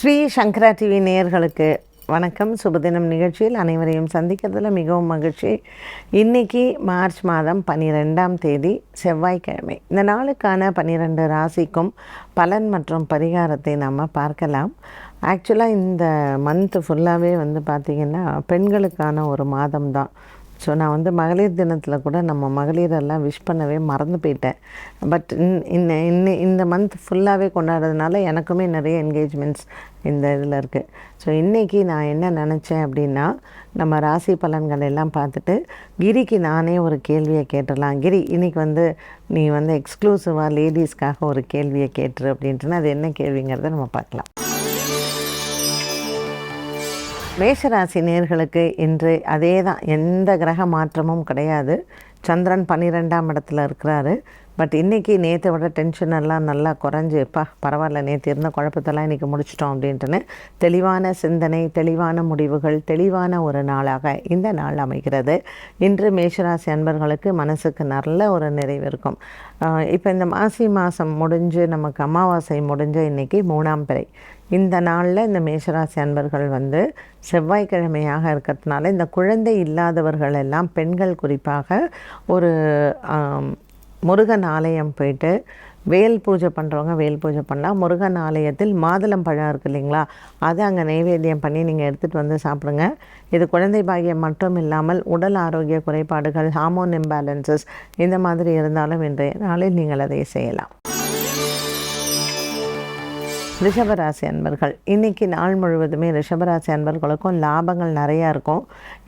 ஸ்ரீ சங்கரா TV நேயர்களுக்கு வணக்கம். சுபதினம் நிகழ்ச்சியில் அனைவரையும் சந்திக்கிறதுல மிகவும் மகிழ்ச்சி. இன்னைக்கு மார்ச் மாதம் பன்னிரெண்டாம் தேதி செவ்வாய்க்கிழமை. இந்த நாளுக்கான பன்னிரெண்டு ராசிக்கும் பலன் மற்றும் பரிகாரத்தை நாம் பார்க்கலாம். ஆக்சுவலாக இந்த மந்த் ஃபுல்லாகவே வந்து பார்த்திங்கன்னா பெண்களுக்கான ஒரு மாதம் தான் ஸோ நான் வந்து மகளிர் தினத்தில் கூட நம்ம மகளிரெல்லாம் விஷ் பண்ணவே மறந்து போயிட்டேன். பட் இன்ன இன்ன இந்த மந்த் ஃபுல்லாகவே கொண்டாடுறதுனால எனக்குமே நிறைய என்கேஜ்மெண்ட்ஸ் இந்த இதில் இருக்குது ஸோ இன்றைக்கி நான் என்ன நினச்சேன் அப்படின்னா நம்ம ராசி பலன்கள் எல்லாம் பார்த்துட்டு கிரிக்கு நானே ஒரு கேள்வியை கேட்டுடலாம். கிரி இன்றைக்கி வந்து நீ வந்து எக்ஸ்க்ளூசிவாக லேடிஸ்க்காக ஒரு கேள்வியை கேட்டுரு அப்படின்ட்டுனா அது என்ன கேள்விங்கிறத நம்ம பார்க்கலாம். மேஷராசி நேர்களுக்கு இன்று அதே தான் எந்த கிரக மாற்றமும் கிடையாது. சந்திரன் பன்னிரெண்டாம் இடத்துல இருக்கிறாரு. பட் இன்றைக்கி நேற்றை விட டென்ஷன் எல்லாம் நல்லா குறைஞ்சுப்பா பரவாயில்ல நேற்று இருந்த குழப்பத்தெல்லாம் இன்றைக்கி முடிச்சிட்டோம் அப்படின்ட்டுன்னு தெளிவான சிந்தனை தெளிவான முடிவுகள் தெளிவான ஒரு நாளாக இந்த நாள் அமைகிறது. இன்று மேஷராசி அன்பர்களுக்கு மனசுக்கு நல்ல ஒரு நிறைவு இருக்கும். இப்போ இந்த மாசி மாதம் முடிஞ்சு நமக்கு அமாவாசை முடிஞ்ச இன்றைக்கி மூணாம் பிறை. இந்த நாளில் இந்த மேஷராசி அன்பர்கள் வந்து செவ்வாய்க்கிழமையாக இருக்கிறதுனால இந்த குழந்தை இல்லாதவர்கள் எல்லாம் பெண்கள் குறிப்பாக ஒரு முருகன் ஆலயம் போயிட்டு வேல் பூஜை பண்ணுறவங்க வேல் பூஜை பண்ணலாம். முருகன் ஆலயத்தில் மாதுளம் பழம் இருக்குது இல்லைங்களா? அதை அங்கே நைவேத்தியம் பண்ணி நீங்கள் எடுத்துகிட்டு வந்து சாப்பிடுங்க. இது குழந்தை பாகியம் மட்டும் இல்லாமல் உடல் ஆரோக்கிய குறைபாடுகள் ஹார்மோன் இம்பேலன்சஸ் இந்த மாதிரி இருந்தாலும் இன்றைய நாளில் நீங்கள் அதை செய்யலாம். ரிஷபராசி அன்பர்கள். இன்றைக்கி நாள் முழுவதுமே ரிஷபராசி அன்பர்களுக்கும் லாபங்கள் நிறையா இருக்கும்.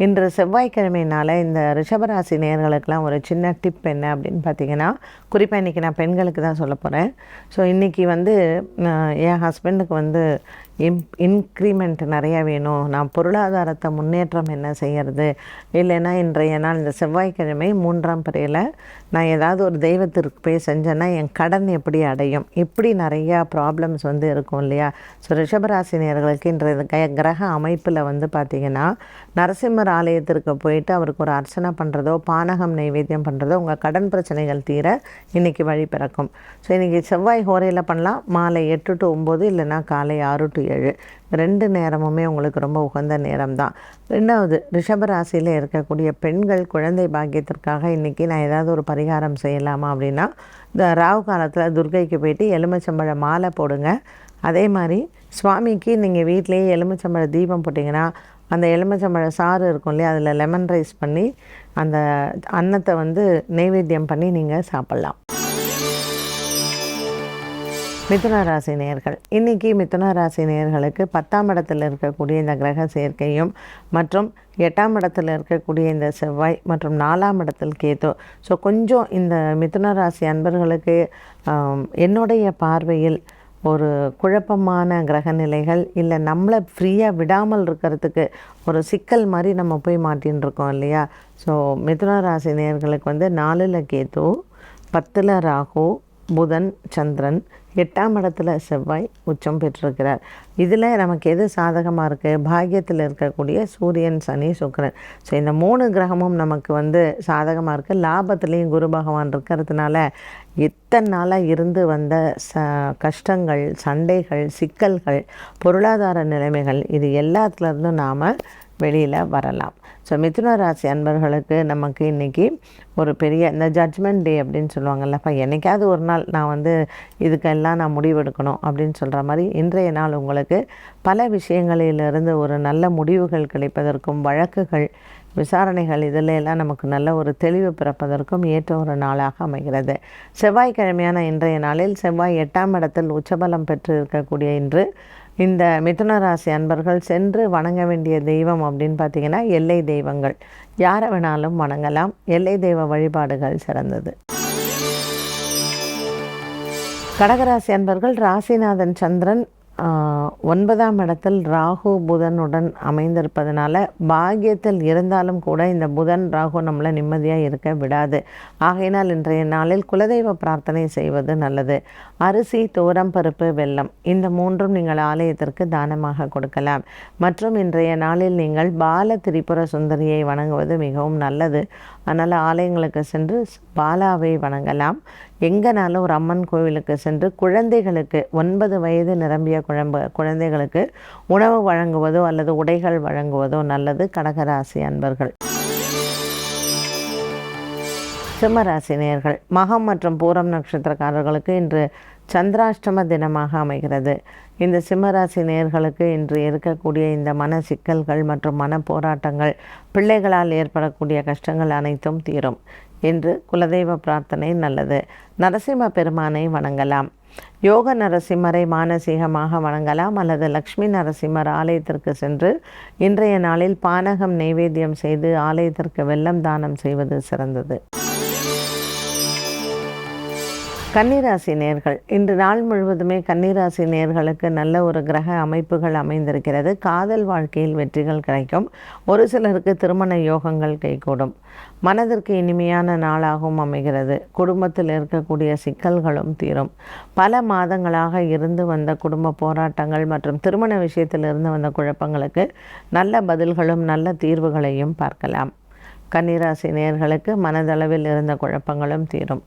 இன்று செவ்வாய்க்கிழமையினால் இந்த ரிஷபராசி நேர்களுக்கெலாம் ஒரு சின்ன டிப் என்ன அப்படின்னு பார்த்தீங்கன்னா குறிப்பாக இன்றைக்கி நான் பெண்களுக்கு தான் சொல்ல போகிறேன் ஸோ இன்றைக்கி வந்து என் ஹஸ்பண்டுக்கு வந்து இம் இன்க்ரிமெண்ட் நிறையா வேணும். நான் பொருளாதாரத்தை முன்னேற்றம் என்ன செய்கிறது இல்லைன்னா இன்றைய நாள் இந்த செவ்வாய்க்கிழமை மூன்றாம் பிறையில் நான் ஏதாவது ஒரு தெய்வத்திற்கு போய் செஞ்சேன்னா என் கடன் எப்படி அடையும்? இப்படி நிறையா ப்ராப்ளம்ஸ் வந்து இருக்கும் இல்லையா? ஸோ ரிஷபராசினியர்களுக்கு இன்றைய கிரக அமைப்பில் வந்து பார்த்திங்கன்னா நரசிம்மர் ஆலயத்திற்கு போயிட்டு அவருக்கு ஒரு அர்ச்சனை பண்ணுறதோ பானகம் நைவேத்தியம் பண்ணுறதோ உங்கள் கடன் பிரச்சனைகள் தீர இன்றைக்கி வழி பிறக்கும். ஸோ இன்றைக்கி செவ்வாய் ஹோரையில் பண்ணலாம். மாலை எட்டு டு ஒம்பது இல்லைன்னா காலை ஆறு டு ஏழு. ரெண்டு நேரமுமே உங்களுக்கு ரொம்ப உகந்த நேரம் தான் ரெண்டாவது ரிஷபராசியில் இருக்கக்கூடிய பெண்கள் குழந்தை பாக்கியத்திற்காக இன்றைக்கி நான் ஏதாவது ஒரு பரிகாரம் செய்யலாமா அப்படின்னா இந்த ராவு காலத்தில் துர்கைக்கு போயிட்டு எலுமிச்சம்பழ மாலை போடுங்க. அதே மாதிரி சுவாமிக்கு நீங்கள் வீட்டிலேயே எலுமிச்சம்பழ தீபம் போட்டிங்கன்னா அந்த எலுமிச்சம்பழ சாறு இருக்கும் இல்லையா அதில் லெமன் ரைஸ் பண்ணி அந்த அன்னத்தை வந்து நெய்வேத்தியம் பண்ணி நீங்கள் சாப்பிட்லாம். மிதுன ராசி இன்னைக்கு மிதுன ராசி பத்தாம் இடத்தில் இருக்கக்கூடிய இந்த கிரக சேர்க்கையும் மற்றும் எட்டாம் இடத்தில் இருக்கக்கூடிய இந்த செவ்வாய் மற்றும் நாலாம் இடத்தில் கேத்து ஸோ கொஞ்சம் இந்த மிதுன ராசி அன்பர்களுக்கு என்னுடைய பார்வையில் ஒரு குழப்பமான கிரக நிலைகள் இல்லை நம்மளை ஃப்ரீயாக விடாமல் இருக்கிறதுக்கு ஒரு சிக்கல் மாதிரி நம்ம போய் மாட்டின்னு இருக்கோம் இல்லையா? ஸோ மிதுன ராசி வந்து நாலில் கேத்து பத்தில் ராகு புதன் சந்திரன் எட்டாம் இடத்துல செவ்வாய் உச்சம் பெற்றிருக்கிறார். இதில் நமக்கு எது சாதகமாக இருக்குது பாக்கியத்தில் இருக்கக்கூடிய சூரியன் சனி சுக்கரன். ஸோ இந்த மூணு கிரகமும் நமக்கு வந்து சாதகமாக இருக்குது லாபத்துலேயும் குரு பகவான் இருக்கிறதுனால இத்தனை நாளாக இருந்து வந்த ச கஷ்டங்கள் சண்டைகள் சிக்கல்கள் பொருளாதார நிலைமைகள் இது எல்லாத்துலேருந்தும் நாம் வெளியில் வரலாம். ஸோ மிதுன ராசி அன்பர்களுக்கு நமக்கு இன்றைக்கி ஒரு பெரிய இந்த ஜட்ஜ்மெண்ட் டே அப்படின்னு சொல்லுவாங்கல்லப்பா என்றைக்காவது ஒரு நாள் நான் வந்து இதுக்கெல்லாம் நான் முடிவெடுக்கணும் அப்படின்னு சொல்கிற மாதிரி இன்றைய நாள் உங்களுக்கு பல விஷயங்களிலிருந்து ஒரு நல்ல முடிவுகள் கிடைப்பதற்கும் வழக்குகள் விசாரணைகள் இதில் எல்லாம் நமக்கு நல்ல ஒரு தெளிவு பிறப்பதற்கும் ஏற்ற ஒரு நாளாக அமைகிறது. செவ்வாய்க்கிழமையான இன்றைய நாளில் செவ்வாய் எட்டாம் இடத்தில் உச்சபலம் பெற்று இருக்கக்கூடிய இன்று இந்த மிதுன ராசி அன்பர்கள் சென்று வணங்க வேண்டிய தெய்வம் அப்படின்னு பார்த்தீங்கன்னா எல்லை தெய்வங்கள். யாரை வேணாலும் வணங்கலாம். எல்லை தெய்வ வழிபாடுகள் சிறந்தது. கடகராசி அன்பர்கள் ராசிநாதன் சந்திரன் ஒன்பதாம் இடத்தில் ராகு புதனுடன் அமைந்திருப்பதனால பாகியத்தில் இருந்தாலும் கூட இந்த புதன் ராகு நம்மளை நிம்மதியாக இருக்க விடாது. ஆகையினால் இன்றைய நாளில் குலதெய்வ பிரார்த்தனை செய்வது நல்லது. அரிசி தோரம் பருப்பு வெல்லம் இந்த மூன்றும் நீங்கள் ஆலயத்திற்கு தானமாக கொடுக்கலாம். மற்றும் இன்றைய நாளில் நீங்கள் பால திரிபுர சுந்தரியை வணங்குவது மிகவும் நல்லது. அதனால் ஆலயங்களுக்கு சென்று பாலாவை வணங்கலாம். எங்கேனாலும் ஒரு அம்மன் கோவிலுக்கு சென்று குழந்தைகளுக்கு ஒன்பது வயது நிரம்பிய குழம்பு குழந்தைகளுக்கு உணவு வழங்குவதோ அல்லது உடைகள் வழங்குவதோ நல்லது. கடகராசி அன்பர்கள். சிம்மராசி நேர்கள் மகம் மற்றும் பூரம் நட்சத்திரக்காரர்களுக்கு இன்று சந்திராஷ்டம தினமாக அமைகிறது. இந்த சிம்மராசி நேர்களுக்கு இன்று இருக்கக்கூடிய இந்த மன சிக்கல்கள் மற்றும் மன போராட்டங்கள் பிள்ளைகளால் ஏற்படக்கூடிய கஷ்டங்கள் அனைத்தும் தீரும். என்று குலதெய்வ பிரார்த்தனை நல்லது. நரசிம்ம பெருமானை வணங்கலாம். யோக நரசிம்மரை மானசீகமாக வணங்கலாம் அல்லது லக்ஷ்மி நரசிம்மர் ஆலயத்திற்கு சென்று இன்றைய நாளில் பானகம் நைவேத்தியம் செய்து ஆலயத்திற்கு வெள்ளம் தானம் செய்வது சிறந்தது. கன்னிராசி நேர்கள். இன்று நாள் முழுவதுமே கன்னிராசி நேர்களுக்கு நல்ல ஒரு கிரக அமைப்புகள் அமைந்திருக்கிறது. காதல் வாழ்க்கையில் வெற்றிகள் கிடைக்கும். ஒரு சிலருக்கு திருமண யோகங்கள் கைகூடும். மனதிற்கு இனிமையான நாளாகவும் அமைகிறது. குடும்பத்தில் இருக்கக்கூடிய சிக்கல்களும் தீரும். பல மாதங்களாக இருந்து வந்த குடும்ப போராட்டங்கள் மற்றும் திருமண விஷயத்தில் இருந்து வந்த குழப்பங்களுக்கு நல்ல பதில்களும் நல்ல தீர்வுகளையும் பார்க்கலாம். கன்னிராசி நேர்களுக்கு மனதளவில் இருந்த குழப்பங்களும் தீரும்.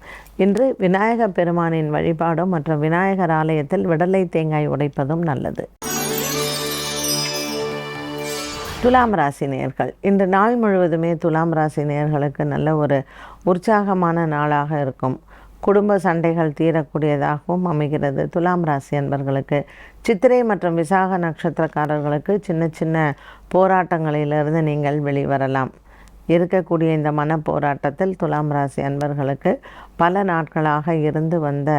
இன்று விநாயக பெருமானின் வழிபாடும் மற்றும் விநாயகர் ஆலயத்தில் விடலை தேங்காய் உடைப்பதும் நல்லது. துலாம் ராசி நேர்கள் இன்று நாள் முழுவதுமே துலாம் ராசி நேர்களுக்கு நல்ல ஒரு உற்சாகமான நாளாக இருக்கும். குடும்ப சண்டைகள் தீரக்கூடியதாகவும் அமைகிறது. துலாம் ராசி அன்பர்களுக்கு சித்திரை மற்றும் விசாக நட்சத்திரக்காரர்களுக்கு சின்ன சின்ன போராட்டங்களிலிருந்து நீங்கள் வெளிவரலாம். இருக்கக்கூடிய இந்த மன போராட்டத்தில் துலாம் ராசி அன்பர்களுக்கு பல நாட்களாக இருந்து வந்த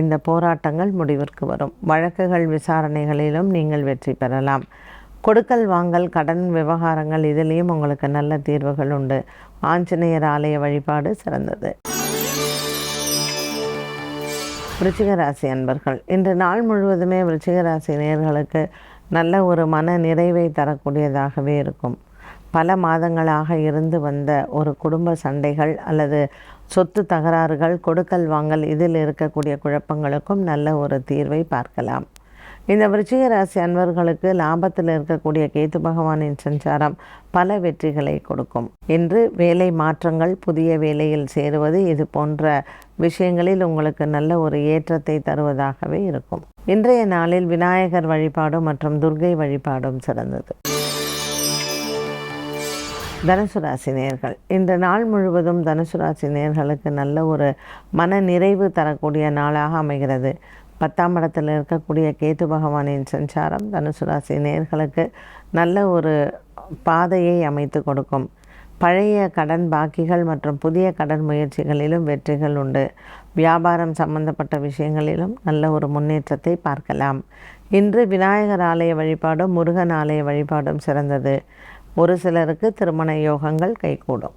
இந்த போராட்டங்கள் முடிவிற்கு வரும். வழக்குகள் விசாரணைகளிலும் நீங்கள் வெற்றி பெறலாம். கொடுக்கல் வாங்கல் கடன் விவகாரங்கள் இதிலையும் உங்களுக்கு நல்ல தீர்வுகள் உண்டு. ஆஞ்சநேயர் ஆலய வழிபாடு சிறந்தது. விருச்சிக ராசி அன்பர்கள் இன்று நாள் முழுவதுமே விருச்சிக ராசி நேர்களுக்கு நல்ல ஒரு மன நிறைவை தரக்கூடியதாகவே இருக்கும். பல மாதங்களாக இருந்து வந்த ஒரு குடும்ப சண்டைகள் அல்லது சொத்து தகராறுகள் கொடுக்கல் வாங்கல் இதில் இருக்கக்கூடிய குழப்பங்களுக்கும் நல்ல ஒரு தீர்வை பார்க்கலாம். இந்த விருச்சிக ராசி அன்பர்களுக்கு லாபத்தில் இருக்கக்கூடிய கேத்து பகவானின் சஞ்சாரம் பல வெற்றிகளை கொடுக்கும். இன்று வேலை மாற்றங்கள் புதிய வேலையில் சேருவது இது போன்ற விஷயங்களில் உங்களுக்கு நல்ல ஒரு ஏற்றத்தை தருவதாகவே இருக்கும். இன்றைய நாளில் விநாயகர் வழிபாடும் மற்றும் துர்கை வழிபாடும் சிறந்தது. தனுசு ராசி நேர்கள் இந்த நாள் முழுவதும் தனுசு ராசி நேர்களுக்கு நல்ல ஒரு மன நிறைவு தரக்கூடிய நாளாக அமைகிறது. பத்தாம் இடத்தில் இருக்கக்கூடிய கேத்து பகவானின் சஞ்சாரம் தனுசு ராசி நேர்களுக்கு நல்ல ஒரு பாதையை அமைத்து கொடுக்கும். பழைய கடன் பாக்கிகள் மற்றும் புதிய கடன் முயற்சிகளிலும் வெற்றிகள் உண்டு. வியாபாரம் சம்பந்தப்பட்ட விஷயங்களிலும் நல்ல ஒரு முன்னேற்றத்தை பார்க்கலாம். இன்று விநாயகர் ஆலய வழிபாடும் முருகன் ஆலய வழிபாடும் சிறந்தது. ஒரு சிலருக்கு திருமண யோகங்கள் கைகூடும்.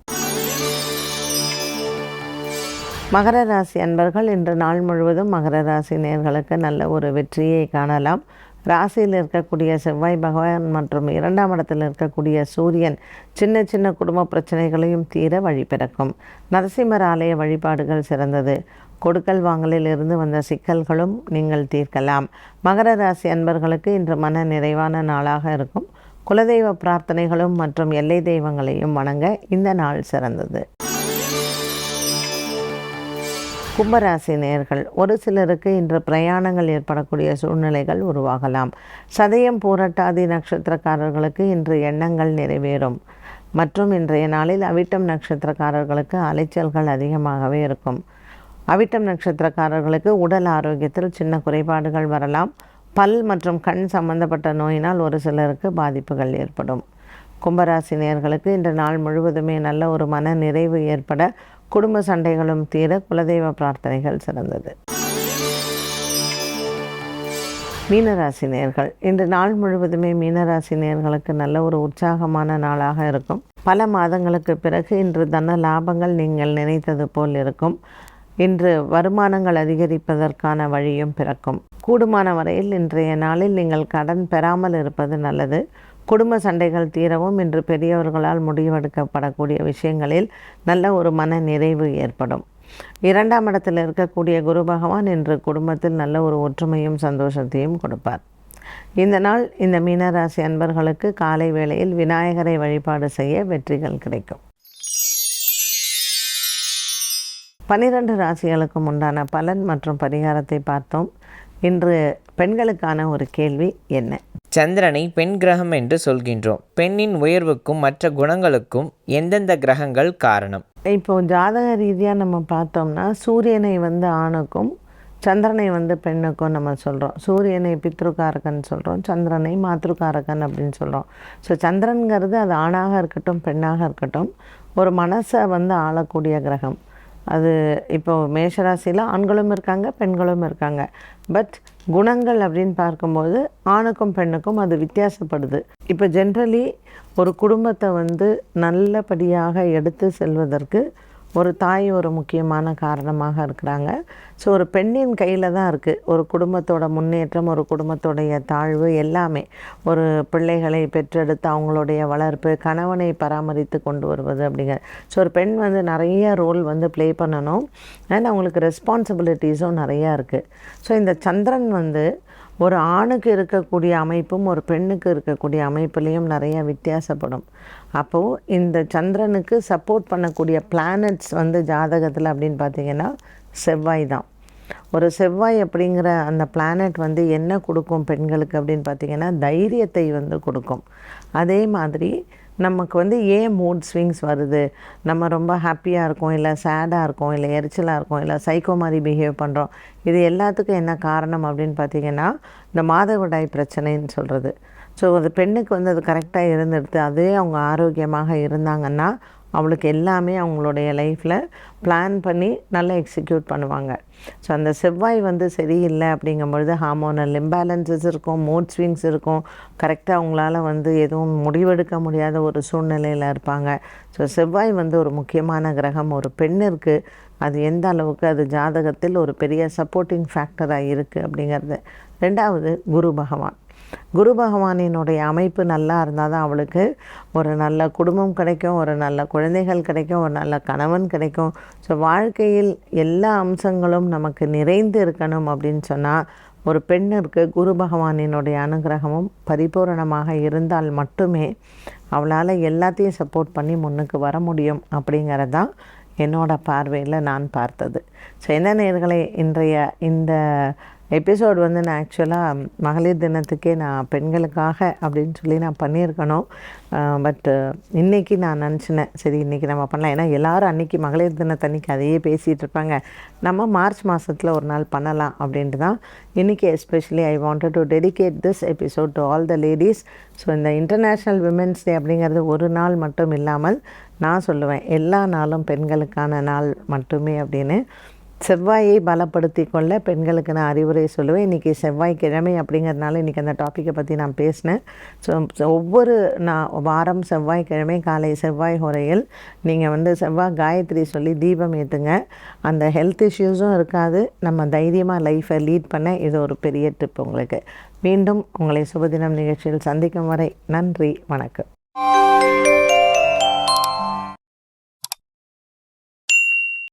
மகர ராசி அன்பர்கள் இன்று நாள் முழுவதும் மகர ராசி நேர்களுக்கு நல்ல ஒரு வெற்றியை காணலாம். ராசியில் இருக்கக்கூடிய செவ்வாய் பகவான் மற்றும் இரண்டாம் இடத்தில் இருக்கக்கூடிய சூரியன் சின்ன சின்ன குடும்ப பிரச்சனைகளையும் தீர வழி பிறக்கும். நரசிம்மர் ஆலய வழிபாடுகள் சிறந்தது. கொடுக்கல் வாங்கலில் இருந்து வந்த சிக்கல்களும் நீங்கள் தீர்க்கலாம். மகர ராசி அன்பர்களுக்கு இன்று மன நிறைவான நாளாக இருக்கும். குலதெய்வ பிரார்த்தனைகளும் மற்றும் எல்லை தெய்வங்களையும் வணங்க இந்த நாள் சிறந்தது. கும்பராசி நேர்கள் ஒரு சிலருக்கு இன்று பிரயாணங்கள் ஏற்படக்கூடிய சூழ்நிலைகள் உருவாகலாம். சதயம் பூரட்டாதி நட்சத்திரக்காரர்களுக்கு இன்று எண்ணங்கள் நிறைவேறும். மற்றும் இன்றைய நாளில் அவிட்டம் நட்சத்திரக்காரர்களுக்கு அலைச்சல்கள் அதிகமாகவே இருக்கும். அவிட்டம் நட்சத்திரக்காரர்களுக்கு உடல் ஆரோக்கியத்தில் சின்ன குறைபாடுகள் வரலாம். பல் மற்றும் கண் சம்பந்தப்பட்ட நோயினால் ஒரு சிலருக்கு பாதிப்புகள் ஏற்படும். கும்பராசி நேர்களுக்கு இன்று நாள் முழுவதுமே நல்ல ஒரு மன நிறைவு ஏற்பட குடும்ப சண்டைகளும் தீர குலதெய்வ பிரார்த்தனைகள் சிறந்தது. மீனராசி நேர்கள் இன்று நாள் முழுவதுமே மீனராசி நேர்களுக்கு நல்ல ஒரு உற்சாகமான நாளாக இருக்கும். பல மாதங்களுக்கு பிறகு இன்று தன லாபங்கள் நீங்கள் நினைத்தது போல் இருக்கும். இன்று வருமானங்கள் அதிகரிப்பதற்கான வழியும் பிறக்கும். கூடுமான வரையில் இன்றைய நாளில் நீங்கள் கடன் பெறாமல் இருப்பது நல்லது. குடும்ப சண்டைகள் தீரவும். இன்று பெரியவர்களால் முடிவெடுக்கப்படக்கூடிய விஷயங்களில் நல்ல ஒரு மன நிறைவு ஏற்படும். இரண்டாம் இடத்தில் இருக்கக்கூடிய குரு பகவான் இன்று குடும்பத்தில் நல்ல ஒரு ஒற்றுமையும் சந்தோஷத்தையும் கொடுப்பார். இந்த நாள் இந்த மீனராசி அன்பர்களுக்கு காலை வேளையில் விநாயகரை வழிபாடு செய்ய வெற்றிகள் கிடைக்கும். பன்னிரெண்டு ராசிகளுக்கும் உண்டான பலன் மற்றும் பரிகாரத்தை பார்த்தோம். இன்று பெண்களுக்கான ஒரு கேள்வி என்ன? சந்திரனை பெண் கிரகம் என்று சொல்கின்றோம். பெண்ணின் உயர்வுக்கும் மற்ற குணங்களுக்கும் எந்தெந்த கிரகங்கள் காரணம்? இப்போ ஜாதக ரீதியாக நம்ம பார்த்தோம்னா சூரியனை வந்து ஆணுக்கும் சந்திரனை வந்து பெண்ணுக்கும் நம்ம சொல்கிறோம் சூரியனை பித்ருக்காரகன் சொல்கிறோம் சந்திரனை மாத்ருக்காரகன் அப்படின்னு சொல்கிறோம் ஸோ சந்திரன்கிறது அது ஆணாக இருக்கட்டும் பெண்ணாக இருக்கட்டும் ஒரு மனசை வந்து ஆளக்கூடிய கிரகம். அது இப்போ மேஷராசியில் ஆண்களும் இருக்காங்க பெண்களும் இருக்காங்க. பட் குணங்கள் அப்படின்னு பார்க்கும்போது ஆணுக்கும் பெண்ணுக்கும் அது வித்தியாசப்படுது. இப்போ ஜென்ரலி ஒரு குடும்பத்தை வந்து நல்லபடியாக எடுத்து செல்வதற்கு ஒரு தாய் ஒரு முக்கியமான காரணமாக இருக்கிறாங்க. ஸோ ஒரு பெண்ணின் கையில் தான் இருக்குது ஒரு குடும்பத்தோட முன்னேற்றம் ஒரு குடும்பத்தோடைய தாழ்வு எல்லாமே. ஒரு பிள்ளைகளை பெற்றெடுத்து அவங்களுடைய வளர்ப்பு கணவனை பராமரித்து கொண்டு வருவது அப்படிங்கிற. ஸோ ஒரு பெண் வந்து நிறைய ரோல் வந்து ப்ளே பண்ணணும். அண்ட் அவங்களுக்கு ரெஸ்பான்சிபிலிட்டிஸும் நிறையா இருக்குது ஸோ இந்த சந்திரன் வந்து ஒரு ஆணுக்கு இருக்கக்கூடிய அமைப்பும் ஒரு பெண்ணுக்கு இருக்கக்கூடிய அமைப்புலேயும் நிறைய வித்தியாசப்படும். அப்போது இந்த சந்திரனுக்கு சப்போர்ட் பண்ணக்கூடிய பிளானட்ஸ் வந்து ஜாதகத்தில் அப்படின்னு பார்த்தீங்கன்னா செவ்வாய் தான். ஒரு செவ்வாய் அப்படிங்கிற அந்த பிளானட் வந்து என்ன கொடுக்கும் பெண்களுக்கு அப்படின்னு பார்த்திங்கன்னா தைரியத்தை வந்து கொடுக்கும். அதே மாதிரி நமக்கு வந்து ஏன் மூட் ஸ்விங்ஸ் வருது? நம்ம ரொம்ப ஹாப்பியாக இருக்கோம் இல்லை சேடாக இருக்கோம் இல்லை எரிச்சலாக இருக்கோம் இல்லை சைக்கோ மாதிரி பிஹேவ் பண்ணுறோம் இது எல்லாத்துக்கும் என்ன காரணம் அப்படின்னு பார்த்திங்கன்னா இந்த மாதவிடாய் பிரச்சனைன்னு சொல்கிறது ஸோ அது பெண்ணுக்கு வந்து அது கரெக்டாக இருந்துடுது அதே அவங்க ஆரோக்கியமாக இருந்தாங்கன்னா அவளுக்கு எல்லாமே அவங்களுடைய லைஃப்பில் பிளான் பண்ணி நல்லா எக்ஸிக்யூட் பண்ணுவாங்க. ஸோ அந்த செவ்வாய் வந்து சரியில்லை அப்படிங்கும்பொழுது ஹார்மோனல் இம்பேலன்சஸ் இருக்கும் மூட் ஸ்விங்ஸ் இருக்கும். கரெக்டாக அவங்களால வந்து எதுவும் முடிவெடுக்க முடியாத ஒரு சூழ்நிலையில் இருப்பாங்க. ஸோ செவ்வாய் வந்து ஒரு முக்கியமான கிரகம் ஒரு பெண்ணிற்கு அது எந்த அளவுக்கு அது ஜாதகத்தில் ஒரு பெரிய சப்போர்ட்டிங் ஃபேக்டராக இருக்குது அப்படிங்கிறது. ரெண்டாவது குரு பகவான். குரு பகவானினுடைய அமைப்பு நல்லா இருந்தால் தான் அவளுக்கு ஒரு நல்ல குடும்பம் கிடைக்கும் ஒரு நல்ல குழந்தைகள் கிடைக்கும் ஒரு நல்ல கணவன் கிடைக்கும். ஸோ வாழ்க்கையில் எல்லா அம்சங்களும் நமக்கு நிறைந்து இருக்கணும் அப்படின்னு சொன்னால் ஒரு பெண்ணிற்கு குரு பகவானினுடைய அனுகிரகமும் பரிபூரணமாக இருந்தால் மட்டுமே அவளால் எல்லாத்தையும் சப்போர்ட் பண்ணி முன்னுக்கு வர முடியும் அப்படிங்கிறது தான் என்னோட பார்வையில் நான் பார்த்தது. ஸோ என்ன நேர்களை இன்றைய இந்த எபிசோட் வந்து நான் ஆக்சுவலாக மகளிர் தினத்துக்கே நான் பெண்களுக்காக அப்படின்னு சொல்லி நான் பண்ணியிருக்கணும். பட்டு இன்றைக்கி நான் நினச்சினேன். சரி இன்றைக்கி நம்ம பண்ணலாம். ஏன்னா எல்லோரும் அன்றைக்கி மகளிர் தினத்தன்னைக்கு அதையே பேசிகிட்டு இருப்பாங்க. நம்ம மார்ச் மாதத்தில் ஒரு நாள் பண்ணலாம் அப்படின்ட்டு தான் இன்றைக்கி especially I wanted to dedicate this episode to all the ladies so இந்த இன்டர்நேஷ்னல் விமென்ஸ் டே அப்படிங்கிறது ஒரு நாள் மட்டும் இல்லாமல் நான் சொல்லுவேன். எல்லா நாளும் பெண்களுக்கான நாள் மட்டுமே அப்படின்னு. செவ்வாயை பலப்படுத்தி கொள்ள பெண்களுக்கு நான் அறிவுரை சொல்லுவேன். இன்றைக்கி செவ்வாய்க்கிழமை அப்படிங்கிறதுனால இன்றைக்கி அந்த டாப்பிக்கை பற்றி நான் பேசினேன். ஸோ ஒவ்வொரு நான் வாரம் செவ்வாய்க்கிழமை காலை செவ்வாய் உரையில் நீங்கள் வந்து செவ்வாய் காயத்ரி சொல்லி தீபம் ஏற்றுங்க அந்த ஹெல்த் இஷ்யூஸும் இருக்காது. நம்ம தைரியமாக லைஃப்பை லீட் பண்ண இது ஒரு பெரிய டிப் உங்களுக்கு. மீண்டும் உங்களை சுபதினம் நிகழ்ச்சியில் சந்திக்கும் வரை நன்றி வணக்கம்.